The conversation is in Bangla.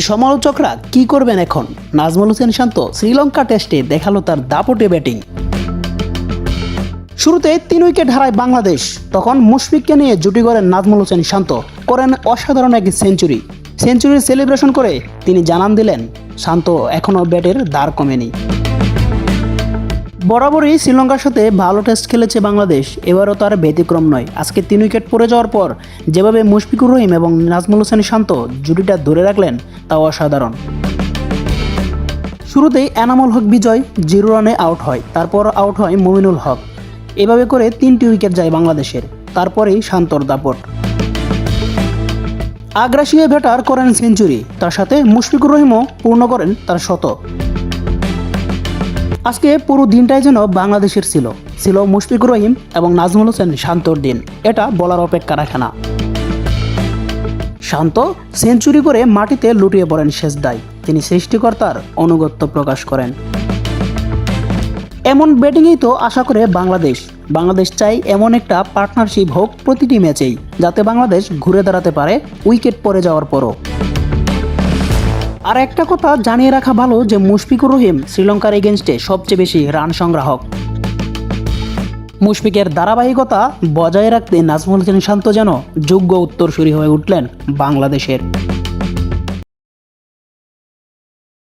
সমালোচকরা কি করবেন এখন? নাজমুল হোসেন শান্ত, শ্রীলঙ্কা টেস্টে দেখাল তার দাপটে ব্যাটিং। শুরুতে তিন উইকেট হারায় বাংলাদেশ, তখন মুশফিককে নিয়ে জুটি করেন নাজমুল হোসেন শান্ত, করেন অসাধারণ এক সেঞ্চুরি। সেঞ্চুরির সেলিব্রেশন করে তিনি জানান দিলেন, শান্ত এখনও ব্যাটের দাঁড় কমেনি। বরাবরই শ্রীলঙ্কার সাথে ভালো টেস্ট খেলেছে বাংলাদেশ। এবারও তার ব্যতিক্রম নয়। আজকে তিন উইকেট পড়ে যাওয়ার পর যেভাবে মুশফিকুর রহিম এবং নাজমুল হোসেন শান্ত জুটিটা ধরে রাখলেন তা অসাধারণ। শুরুতেই এনামুল হক বিজয়, জিরো রানে আউট হয়, তারপর আউট হয় মুমিনুল হক। এভাবে করে তিনটি উইকেট যায় বাংলাদেশের, তারপরেই শান্তর দাপট। আগ্রাসী ব্যাটার করেন সেঞ্চুরি, তার সাথে মুশফিকুর রহিমও পূর্ণ করেন তার শত আজকে পুরো দিনটাই যেন বাংলাদেশের ছিল। ছিল মুশফিকুর রহিম এবং নাজমুল হোসেন শান্তর দিন। এটা বলার অপেক্ষা রাখে না। শান্ত সেঞ্চুরি করে মাটিতে লুটিয়ে পড়েন শেষদায় তিনি সৃষ্টিকর্তার অনুগত্য প্রকাশ করেন। এমন ব্যাটিংই তো আশা করে বাংলাদেশ। বাংলাদেশ চাই এমন একটা পার্টনারশিপ হোক প্রতিটি ম্যাচেই, যাতে বাংলাদেশ ঘুরে দাঁড়াতে পারে উইকেট পড়ে যাওয়ার পরও। আর একটা কথা জানিয়ে রাখা ভালো যে মুশফিকুর রহিম শ্রীলঙ্কার এগেনস্টে সবচেয়ে বেশি রান সংগ্রাহক। মুশফিকের ধারাবাহিকতা বজায় রাখতে নাজমুল হোসেন শান্ত যেন যোগ্য উত্তরসূরি হয়ে উঠলেন বাংলাদেশের।